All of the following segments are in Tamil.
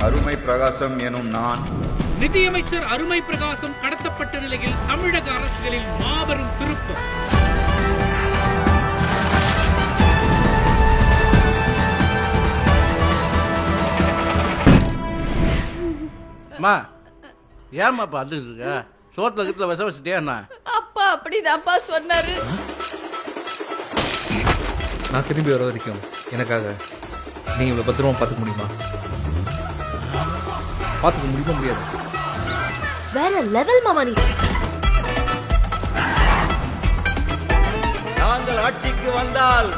அருமை பிரகாசம் எனும் நான். நிதியமைச்சர் அருமை பிரகாசம் கடத்தப்பட்ட நிலையில் தமிழக அரசியலில் மாபெரும் திருப்பம் அம்மா ஏம்மா இப்போ அழுது இருக்க? சோத்துல கிட்ட விஷம் வச்சுட்டியா என்ன? அப்பா அப்படிதான்ப்பா சொன்னாரு. நான் திரும்பி வர வரைக்கும் எனக்காக நீ இவ்வளோ பத்திரமா பார்த்துக்க முடியுமா? பார்த்துக்க முடியுமா முடியாது? வேற லெவல் மாமா நீ. நாங்கள் ஆட்சிக்கு வந்தால்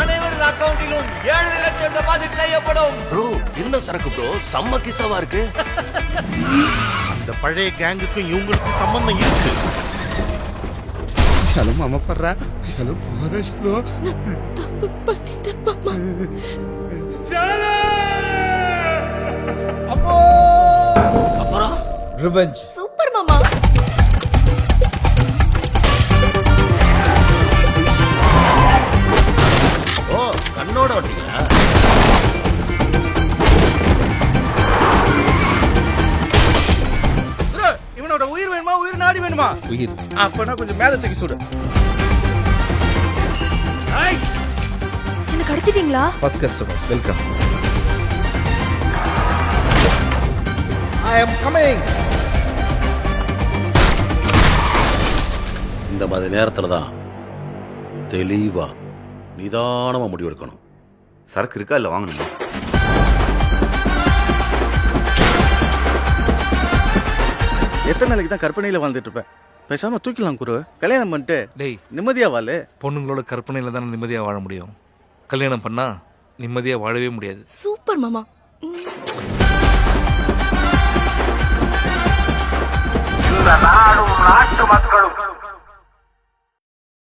அனைவரது அக்கவுண்டிலும் ஏழு லட்சம் டெபாசிட் செய்யப்படும். ப்ரோ என்ன சரக்கு ப்ரோ? செம்ம கிசாவா இருக்கு. அந்த பழைய கேங்குக்கும் இவங்களுக்கும் சம்பந்தம் இருக்கு. ஷலோ மாமா படுறா ஷலோ போகிற ஷலோ தப்பு பண்ணிட்டேன் மாமா. ரிவெஞ்ச் சூப்பர் மாமா ஓ கண்ணோட வந்தீங்களா இவனோட உயிர் வேணுமா? உயிர் நாடி வேணுமா? உயிர். அப்பனா கொஞ்சம் மேல தூக்கி சுடு. என்ன கடத்திட்டீங்களா first customer welcome I am coming இந்த மாதிரி நேரத்தில் தான் தெளிவாக நிதானமாக முடிவெடுக்கணும். சரக்கு இருக்கா இல்லை வாங்கணுமா? எத்தனை நாளைக்கு தான் கற்பனையில் வாழ்ந்துட்டு இருப்பேன் பேசாமல் தூக்கிலாம் குரு. கல்யாணம் பண்ணிட்டு டேய் நிம்மதியாக வாழு. பொண்ணுங்களோட கற்பனையில் தானே நிம்மதியாக வாழ முடியும்? கல்யாணம் பண்ணால் நிம்மதியாக வாழவே முடியாது. சூப்பர் மாமா. நாடும் நாட்டு மக்களும்